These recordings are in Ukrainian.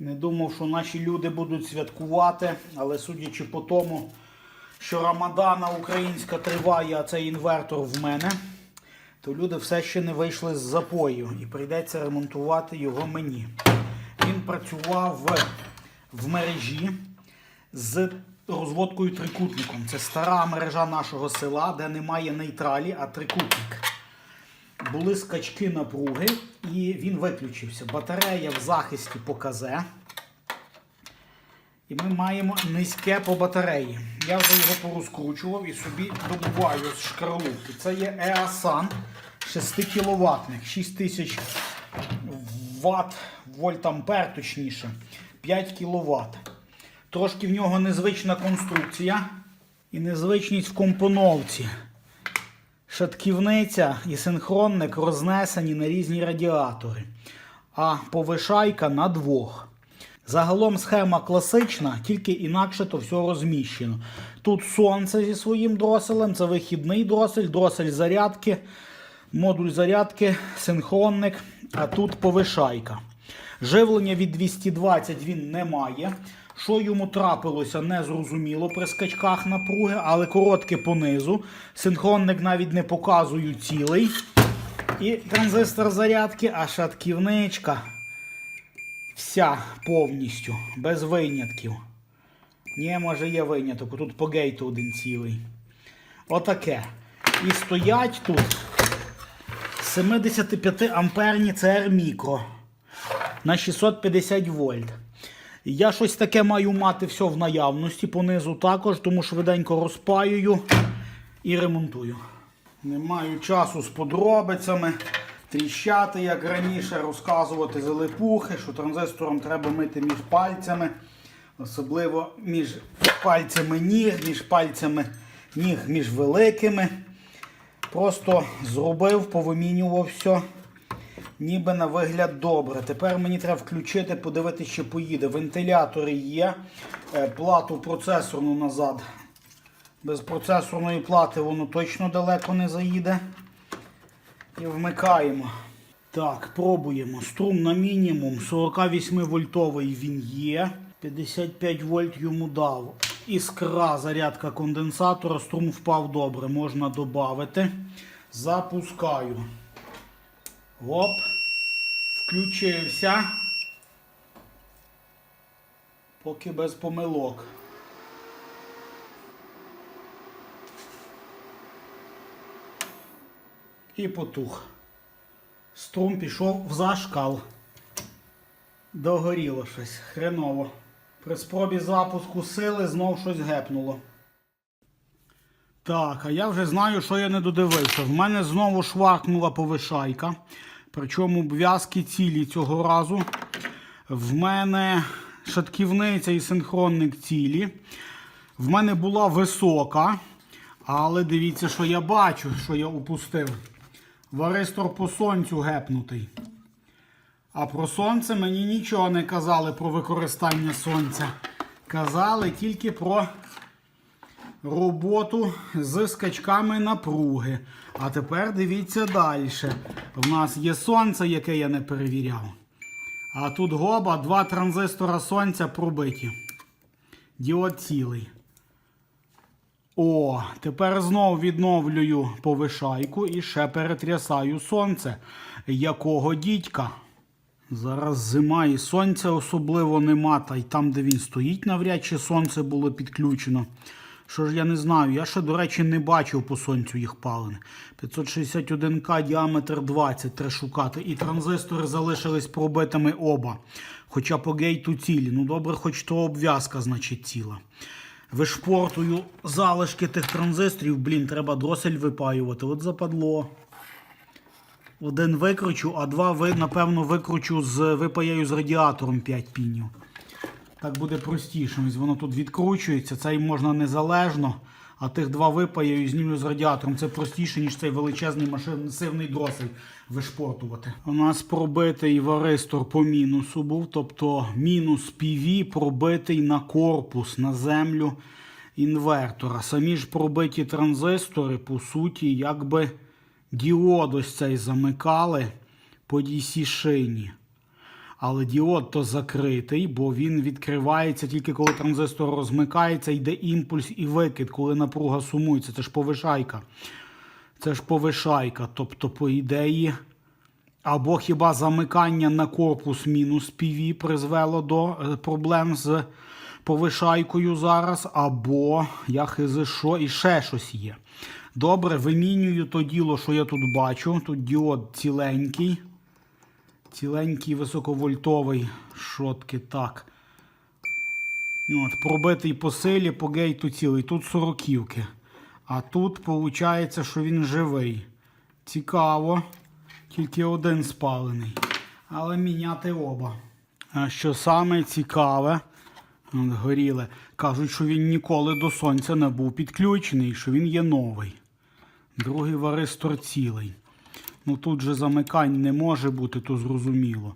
Не думав, що наші люди будуть святкувати, але судячи по тому, що Рамадана українська триває, а цей інвертор в мене, то люди все ще не вийшли з запою і прийдеться ремонтувати його мені. Він працював в, в мережі з розводкою трикутником. Це стара мережа нашого села, де немає нейтралі, а трикутник. Були скачки напруги, і він виключився. Батарея в захисті показе. І ми маємо низьке по батареї. Я вже його порозкручував і собі добуваю з шкарлупки. Це є EASAN 6 кВт, 6000 Вт, вольтампер, точніше, 5 кВт. Трошки в нього незвична конструкція і незвичність в компоновці. Шатківниця і синхронник рознесені на різні радіатори, а повишайка на двох. Загалом схема класична, тільки інакше то все розміщено. Тут сонце зі своїм дроселем, це вихідний дросель, дросель зарядки, модуль зарядки, синхронник, а тут повишайка. Живлення від 220 він не має. Що йому трапилося, не зрозуміло при скачках напруги, але коротке понизу. Синхронник навіть не показую цілий. І транзистор зарядки, а шатківничка вся повністю, без винятків. Ні, може є виняток, тут по гейту один цілий. Отаке. І стоять тут 75 амперні CR мікро на 650 вольт. Я щось таке маю мати все в наявності, понизу також, тому швиденько розпаюю і ремонтую. Не маю часу з подробицями тріщати, як раніше, розказувати залипухи, що транзистором треба мити між пальцями, особливо між пальцями ніг, між пальцями ніг між великими. Просто зробив, повимінював все. Ніби на вигляд добре. Тепер мені треба включити, подивитися, чи поїде. Вентилятори є. Е, Плату процесорну назад. Без процесорної плати воно точно далеко не заїде. І вмикаємо. Так, пробуємо. Струм на мінімум. 48 вольтовий він є. 55 вольт йому дав. Іскра, зарядка конденсатора. Струм впав добре. Можна додати. Запускаю. Оп. Включився. Поки без помилок. І потух. Струм пішов в зашкал. Догоріло щось. Хреново. При спробі запуску сили знов щось гепнуло. Так, а я вже знаю, що я не додивився. В мене знову шваркнула повишайка. Причому обв'язки цілі цього разу. В мене шатківниця і синхронник цілі. В мене була висока. Але дивіться, що я бачу, що я упустив. Варистор по сонцю гепнутий. А про сонце мені нічого не казали про використання сонця. Казали тільки про роботу з скачками напруги. А тепер дивіться далі. В нас є сонце, яке я не перевіряв. А тут гоба, два транзистора сонця пробиті. Діод цілий. О, тепер знову відновлюю повишайку і ще перетрясаю сонце. Якого дідька? Зараз зима і сонця особливо нема, та й там, де він стоїть, навряд чи сонце було підключено. Що ж я не знаю, я ще, до речі, не бачив по сонцю їх палин. 561К діаметр 20 треба шукати. І транзистори залишились пробитими оба. Хоча по гейту цілі. Ну добре, хоч то обв'язка, значить, ціла. Вишпортую залишки тих транзисторів, блін, треба дросель випаювати. От западло. Один викручу, а два, напевно, викручу з випаяю з радіатором 5 пінів. Так буде простіше. Ось воно тут відкручується, цей можна незалежно, а тих два випаяю і знімлю з радіатором. Це простіше, ніж цей величезний машинний дросель вишпортувати. У нас пробитий варистор по мінусу був, тобто мінус PV пробитий на корпус, на землю інвертора. Самі ж пробиті транзистори, по суті, якби діод ось цей замикали по DC шині. Але діод то закритий, бо він відкривається тільки коли транзистор розмикається, йде імпульс і викид, коли напруга сумується. Це ж повишайка. Це ж повишайка. Тобто, по ідеї, або хіба замикання на корпус мінус PV призвело до е, проблем з повишайкою зараз, або я хизи що, і ще щось є. Добре, вимінюю то діло, що я тут бачу. Тут діод ціленький. Ціленький високовольтовий шотки. Так. От, пробитий по силі, по гейту цілий. Тут сороківки. А тут виходить, що він живий. Цікаво. Тільки один спалений. Але міняти оба. А що саме цікаве, от горіле, кажуть, що він ніколи до сонця не був підключений, що він є новий. Другий варистор цілий. Ну тут же замикань не може бути, то зрозуміло.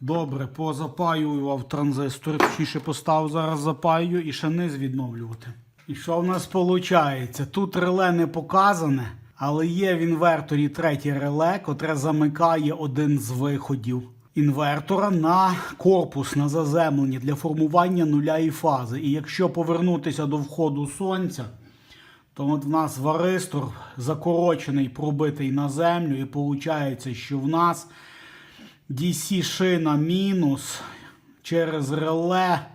Добре, позапаював транзистор, точніше постав зараз запаю і ще низ відновлювати. І що в нас виходить? Тут реле не показане, але є в інверторі третє реле, котре замикає один з виходів інвертора на корпус на заземлення для формування нуля і фази. І якщо повернутися до входу сонця, то от в нас варистор закорочений, пробитий на землю, і виходить, що в нас DC шина мінус через реле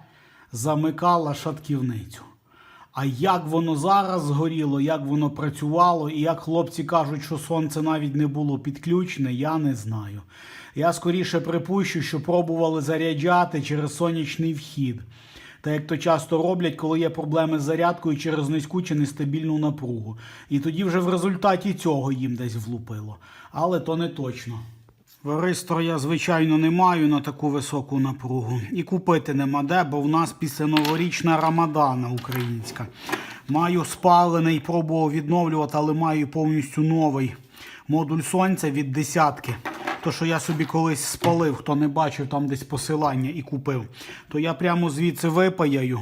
замикала шатківницю. А як воно зараз згоріло, як воно працювало, і як хлопці кажуть, що сонце навіть не було підключене, я не знаю. Я скоріше припущу, що пробували заряджати через сонячний вхід. Та як то часто роблять, коли є проблеми з зарядкою через низьку чи нестабільну напругу. І тоді вже в результаті цього їм десь влупило. Але то не точно. Варистор я, звичайно, не маю на таку високу напругу. І купити нема де, бо в нас після новорічна Рамадана українська. Маю спалений, пробував відновлювати, але маю повністю новий модуль сонця від десятки. То, що я собі колись спалив, хто не бачив там десь посилання і купив, то я прямо звідси випаяю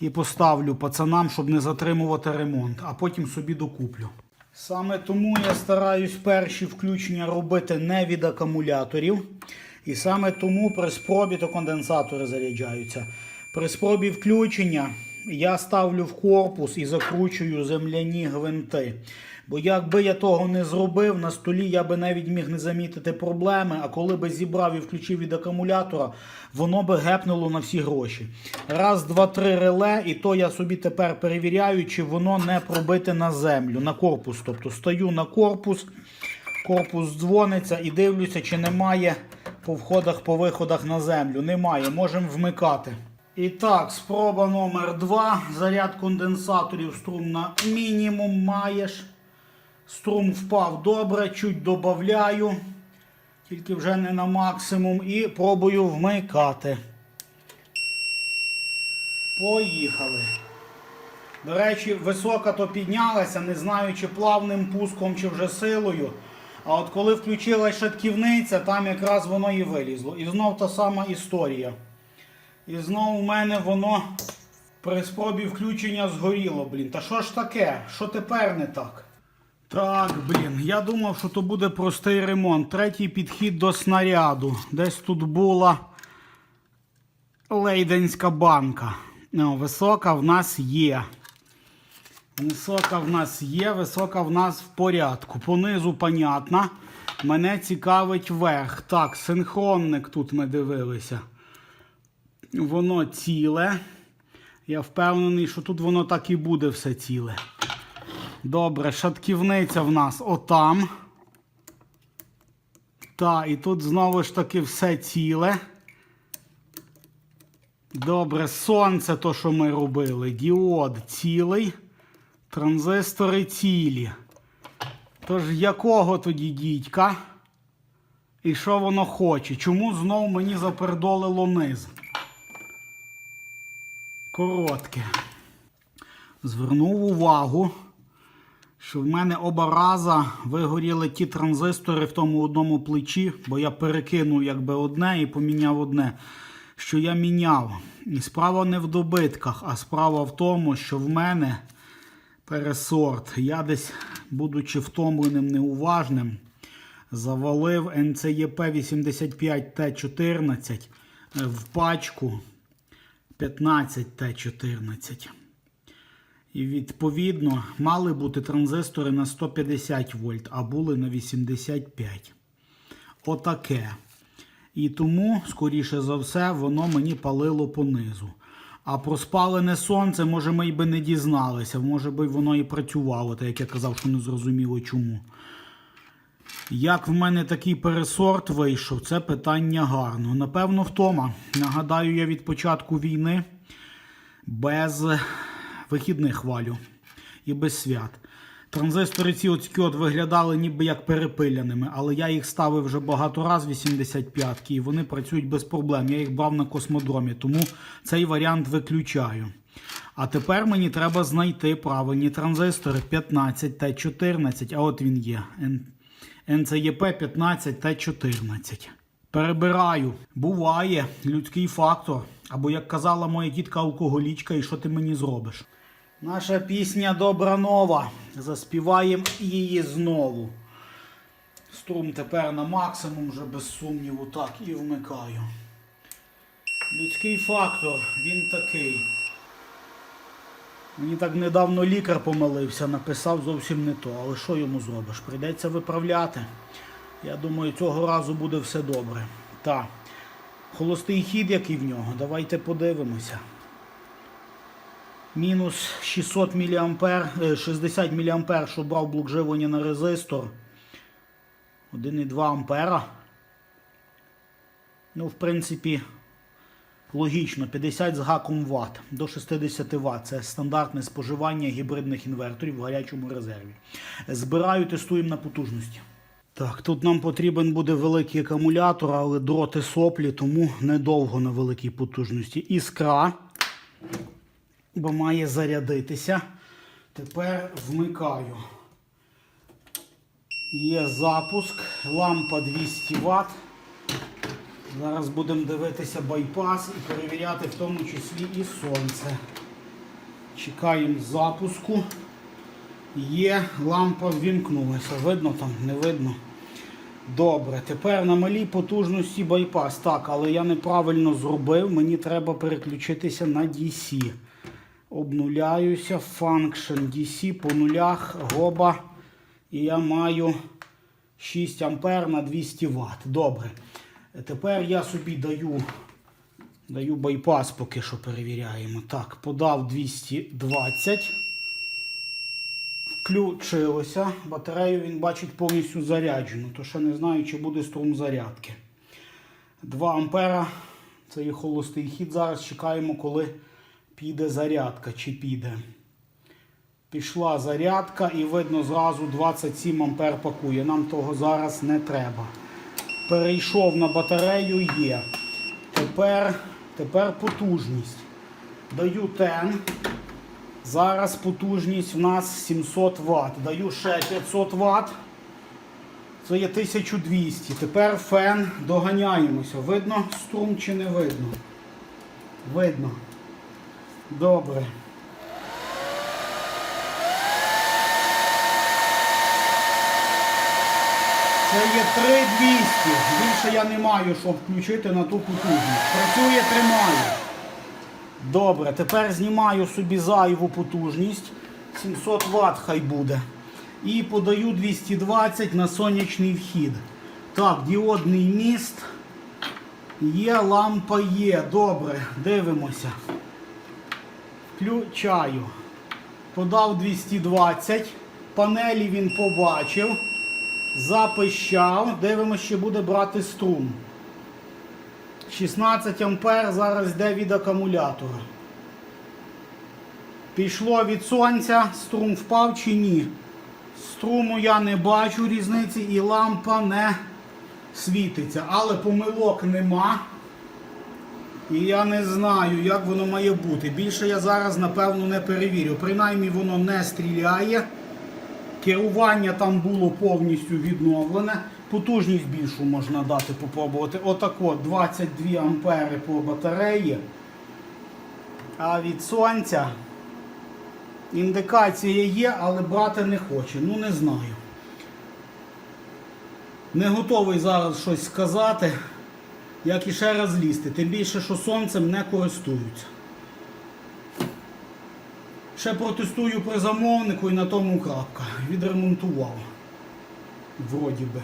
і поставлю пацанам, щоб не затримувати ремонт, а потім собі докуплю. Саме тому я стараюсь перші включення робити не від акумуляторів. І саме тому при спробі то конденсатори заряджаються. При спробі включення я ставлю в корпус і закручую земляні гвинти. Бо якби я того не зробив, на столі я би навіть міг не замітити проблеми, а коли би зібрав і включив від акумулятора, воно би гепнуло на всі гроші. Раз, два, три реле, і то я собі тепер перевіряю, чи воно не пробите на землю, на корпус. Тобто стою на корпус, корпус дзвониться і дивлюся, чи немає по входах, по виходах на землю. Немає, можемо вмикати. І так, спроба номер 2 Заряд конденсаторів струм на мінімум маєш. Струм впав добре, чуть додаю, тільки вже не на максимум. І пробую вмикати. Поїхали. До речі, висока то піднялася, не знаю, чи плавним пуском, чи вже силою. А от коли включилась шатківниця, там якраз воно і вилізло. І знов та сама історія. І знову в мене воно при спробі включення згоріло, блін. Та що ж таке? Що тепер не так? Так, блін, я думав, що то буде простий ремонт. Третій підхід до снаряду. Десь тут була лейденська банка. Ну, висока в нас є. Висока в нас є, висока в нас в порядку. Понизу, понятно. Мене цікавить верх. Так, синхронник тут ми дивилися. Воно ціле. Я впевнений, що тут воно так і буде все ціле. Добре, шатківниця в нас отам. Та, і тут знову ж таки все ціле. Добре, сонце то, що ми робили. Діод цілий. Транзистори цілі. Тож якого тоді дідька? І що воно хоче? Чому знов мені запердолило низ? Коротке. Звернув увагу, що в мене оба раза вигоріли ті транзистори в тому одному плечі, бо я перекинув якби одне і поміняв одне. Що я міняв. І справа не в добитках, а справа в тому, що в мене пересорт. Я десь, будучи втомленим, неуважним, Завалив НЦЄП 85Т14 е, в пачку 15Т14. І відповідно мали бути транзистори на 150 вольт, а були на 85. Отаке. І тому, скоріше за все, воно мені палило понизу. А про спалене сонце, може, ми й би не дізналися. Може би воно і працювало, так як я казав, що не зрозуміло чому. Як в мене такий пересорт вийшов, це питання гарно. Напевно, втома. Нагадаю, я від початку війни без вихідних валю і без свят. Транзистори ці оцькі от виглядали ніби як перепиляними, але я їх ставив вже багато раз 85-ки, і вони працюють без проблем. Я їх брав на космодромі, тому цей варіант виключаю. А тепер мені треба знайти правильні транзистори 15 та 14, а от він є. НЦЄП 15 та 14. Перебираю. Буває людський фактор. Або, як казала моя тітка алкоголічка, і що ти мені зробиш? Наша пісня Добра нова. Заспіваємо її знову. Струм тепер на максимум, вже без сумніву, так і вмикаю. Людський фактор, він такий. Мені так недавно лікар помилився, написав зовсім не то. Але що йому зробиш? Прийдеться виправляти. Я думаю, цього разу буде все добре. Так. Холостий хід, який в нього, давайте подивимося. Мінус 600 мА, 60 мА, що брав блок живлення на резистор. 1,2 ампера. Ну, в принципі, логічно, 50 з гаком Вт до 60 Вт. Це стандартне споживання гібридних інверторів в гарячому резерві. Збираю, тестуємо на потужності. Так, тут нам потрібен буде великий акумулятор, але дроти соплі, тому недовго на великій потужності. Іскра, бо має зарядитися. Тепер вмикаю. Є запуск, лампа 200 Вт. Зараз будемо дивитися байпас і перевіряти в тому числі і сонце. Чекаємо запуску. Є, лампа ввімкнулася. Видно там, не видно. Добре, тепер на малій потужності байпас. Так, але я неправильно зробив. Мені треба переключитися на DC. Обнуляюся. Function DC по нулях, гоба. І я маю 6 ампер на 200 Вт. Добре. Тепер я собі даю, даю байпас, поки що перевіряємо. Так, подав 220. Включилося. Батарею він бачить повністю заряджену, то ще не знаю, чи буде струм зарядки. 2 ампера. Це є холостий хід. Зараз чекаємо, коли піде зарядка, чи піде. Пішла зарядка і видно зразу 27 ампер пакує. Нам того зараз не треба. Перейшов на батарею є. Тепер, тепер потужність. Даю тен. Зараз потужність в нас 700 Вт. Даю ще 500 Вт. Це є 1200. Тепер фен доганяємося. Видно струм чи не видно? Видно. Добре. Це є 3200. Більше я не маю, щоб включити на ту потужність. Працює, тримає. Добре, тепер знімаю собі зайву потужність. 700 Вт хай буде. І подаю 220 на сонячний вхід. Так, діодний міст. Є, лампа є. Добре, дивимося. Включаю. Подав 220. Панелі він побачив. Запищав. Дивимося, що буде брати струм. 16 ампер зараз йде від акумулятора. Пішло від сонця, струм впав чи ні. Струму я не бачу різниці і лампа не світиться. Але помилок нема. І я не знаю, як воно має бути. Більше я зараз, напевно, не перевірю. Принаймні воно не стріляє. Керування там було повністю відновлене. Потужність більшу можна дати попробувати. Отако 22 ампери по батареї. А від сонця індикація є, але брати не хоче. Ну не знаю. Не готовий зараз щось сказати, як і ще раз лізти. Тим більше, що сонцем не користуються. Ще протестую при замовнику і на тому крапка. Відремонтував. Вроді би.